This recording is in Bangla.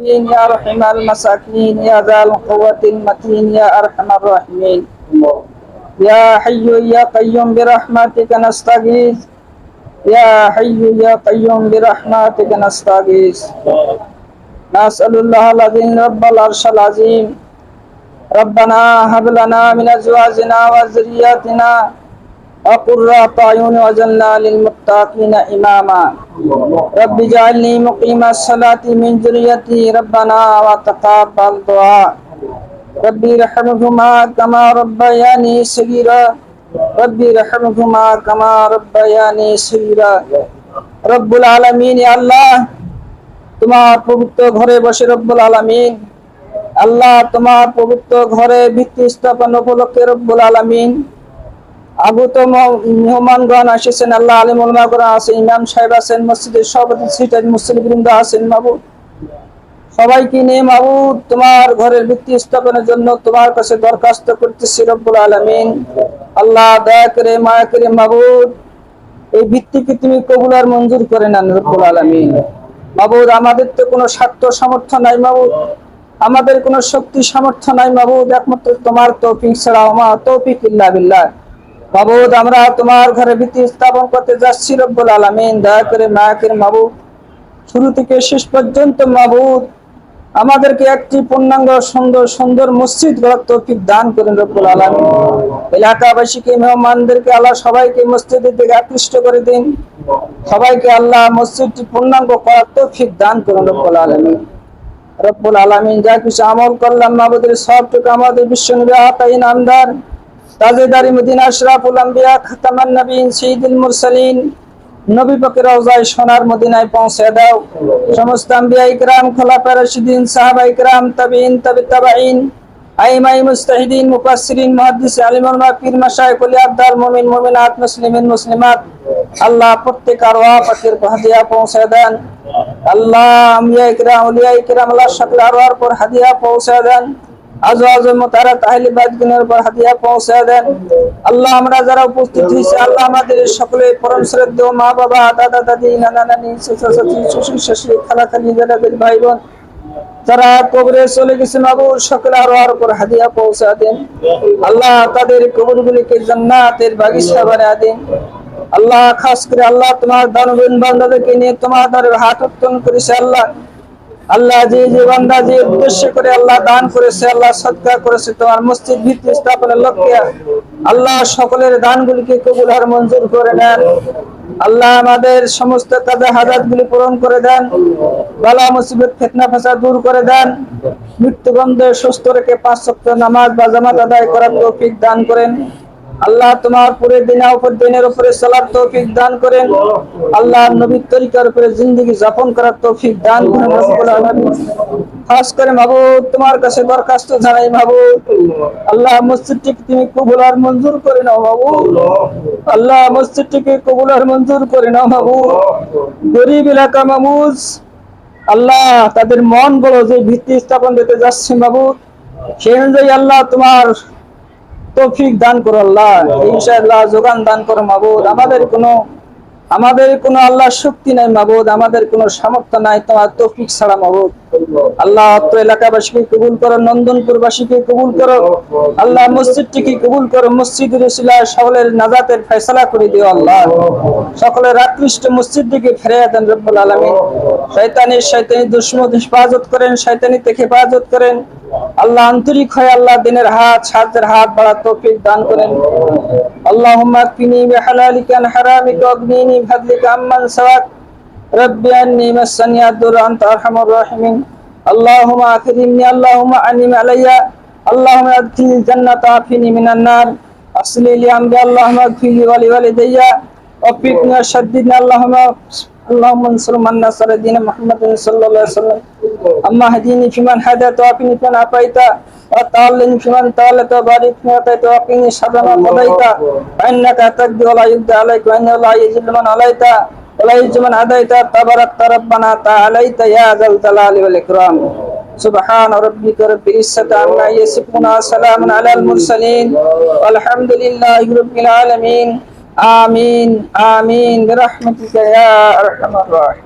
يا رحم المساكين يا ذا القوة المتين يا أرحم الراحمين. يا حي يا قيوم برحمتك نستغيث. يا حي يا قيوم برحمتك نستغيث. نسأل الله العظيم رب العرش العظيم. ربنا هب لنا من أزواجنا وذرياتنا وقرة أعين وجعلنا للمتقين إماما رب اجعلني مقيم الصلاة من ذريتي ربنا وتقبل دعاء ربي رحمهما كما ربياني صغيرا ربي رحمهما كما ربياني صغيرا রব্বুল আলামিন ইয়া আল্লাহ তোমার পবিত্র ঘরে বসে রব্বুল আলামিন আল্লাহ তোমার পবিত্র ঘরে ভিত্তি স্থাপন উপলক্ষে রব্বুল আলামিন আগত মেহমানগণ এসেছেন আল্লাহ আলিম উলমাগণ আছেন ইমাম সাহেব আছেন, মসজিদের সভাপতি, সিটার মুসলিম বৃন্দ আছেন, মাবুদ। সবাইকে নিয়ে, মাবুদ, তোমার ঘরের ভিত্তি স্থাপনের জন্য তোমার কাছে দরখাস্ত করতেছি রব্বুল আলমিন। আল্লাহ, দয়া করে, মায়া করে, মাবুদ, এই ভিত্তিকে তুমি কবুল আর মঞ্জুর করে নেন রব্বুল আলমিন। মাবুদ, আমাদের তো কোনো স্বার্থ সামর্থ্য নাই, মাবুদ। আমাদের কোনো শক্তি সামর্থ্য নাই, মাবুদ। একমাত্র তোমার তৌফিক ছাড়া আমার তৌফিক ইল্লা বিল্লাহ। মাবুদ আমরা তোমার ঘরে ভিত্তি স্থাপন করতে যাচ্ছি রব্বুল আলমিন। দয়া করে মায়া করে মাবুদ, শুরু থেকে শেষ পর্যন্ত মাবুদ, আমাদেরকে একটি পূর্ণাঙ্গ, সুন্দর সুন্দর মসজিদ গড়ার তৌফিক দান করেন রব্বুল আলমিন। এলাকাবাসীকে, মেহমানদেরকে আল্লাহ সবাইকে মসজিদের দিকে আকৃষ্ট করে দিন। সবাইকে আল্লাহ মসজিদটি পূর্ণাঙ্গ করার তৌফিক দান করেন রব্বুল আলমিন। রব্বুল আলমিন যা কিছু আমল করলাম, মাবুদের সবটুকু আমাদের বিশ্ব নবী আতাই নামদার তাজেদারি মদিনা আশরাফুল আম্বিয়া খাতামান নবীন সঈদুল মুরসালিন। নবী পাকের রওজায় সোনার মদিনায় পৌঁছে দাও। সমস্ত আম্বিয়া ইকরাম, খোলাফা রাশিদিন, সাহাবা ইকরাম তাবিন তাবি তাবাইন আইমাই মুস্তাহিদিন, মুফাসসিরিন, মুহাদ্দিস আলিম উলমা পীর মাশায়েখ ওলি আব্দাল মুমিন, মুমিনাত, মুসলিমিন, মুসলিমাত। আল্লাহ প্রত্যেক আরওয়াহ পাকের হাদিয়া পৌঁছে দেন। আল্লাহ আম্বিয়া ইকরাম ওলিয়া ইকরাম আল্লাহ সকল আরওয়ার পর হাদিয়া পৌঁছে দেন। আল্লাহ আমরা যারা উপস্থিত সকলে বোন কবরে সকলে হাদিয়া দেন। আল্লাহ তাদের কবরগুলিকে জান্নাতের বাগিচা বানিয়ে দেন। আল্লাহ, খাস করে আল্লাহ তোমার দানবীন বান্দাদেরকে নিয়ে তোমার হাত উত্তোলন করেছে আল্লাহ। আল্লাহ যে যে বান্দা যে উদ্দেশ্য করে আল্লাহ দান করেছে, আল্লাহ সৎকার করেছে, তোমার মসজিদ ভিত্তি স্থাপনের লক্ষ্যে আল্লাহ সকলের দানগুলিকে কবুল আর মঞ্জুর করে নেন। আল্লাহ আমাদের সমস্ত কাজা হাজাত গুলি পূরণ করে দেন, বালা মুসিবত, ফেতনা ফাসা দূর করে দেন, মৃত্যুবন্ধে সুস্থ রেখে পাঁচ সপ্তাহ নামাজ বা জামাত আদায় করার তৌফিক দান করেন। আল্লাহ তোমার পুরে দিনা উপর দিনের উপরে সালার তৌফিক দান করেন। আল্লাহ নবীর তরিকার উপরে জিন্দগি যাপন করার তৌফিক দান করেন খাস করে মাহবুব, তোমার কাছে দরখাস্ত জানাই মাহবুব। আল্লাহ মসজিদটিকে তুমি কবুল আর মঞ্জুর করে নাও মাহবুব। আল্লাহ মসজিদটিকে কবুল আর মঞ্জুর করে নাও মাহবুব। গরিব এলাকা মামুজ আল্লাহ তাদের মন বড় যে ভিত্তি স্থাপন দিতে যাচ্ছে বাবু সেই অনুযায়ী আল্লাহ তোমার তৌফিক দান করো আল্লাহ ইনশাআল্লাহ যোগান দান করো মাবুদ। আমাদের কোনো আমাদের কোনো আল্লাহ শক্তি নাই মাবুদ আমাদের কোনো সামর্থ্য নাই তোমার তৌফিক ছাড়া মাবুদ। আল্লাহ অত্র এলাকাবাসীকে কবুল করো নন্দনপুরবাসীকে কবুল করো আল্লাহ মসজিদটিকে কবুল করো মসজিদের উসিলা সকলের নাজাতের ফয়সালা করে দিও আল্লাহ। সকলের আকৃষ্ট মসজিদটিকে ফেরাইয়া দেন রব্বুল আলামিন। শয়তানের শয়তানি দুশ্মন হেফাজত করেন শয়তানি থেকে হেফাজত করেন। আল্লাহ আন্তরিক হয় আল্লাহ দিনের হাত সাহায্যের হাত বাড়া তৌফিক দান করেন اللهم اكفني بحلالك عن حرامك واغنيني بفضلك عمن سواك ربي اني مسني الضر انت ارحم الراحمين اللهم اكرمني اللهم انعم علي اللهم ادخلني الجنة عافني من النار اصلي لي امري اللهم اغفر لي ولوالدي وفقني وشددني اللهم اللهم انصر من نصر دين محمد صلى الله عليه وسلم اما هديني فيمن هديت وعافني فيمن عافيت وتعلني فيمن تولت وبارك فيما اعطيت وقني شر ما قضيت فانك تقضي ولا يقضى عليك وانه لا يذل من عليت ولا يعز من عديت تبارك ربنا تعاليت يا ذا الجلال والاكرام سبحان ربك رب العزة عما يصفون وسلام على المرسلين والحمد لله رب العالمين آمين آمين برحمتك يا أرحم الراحمين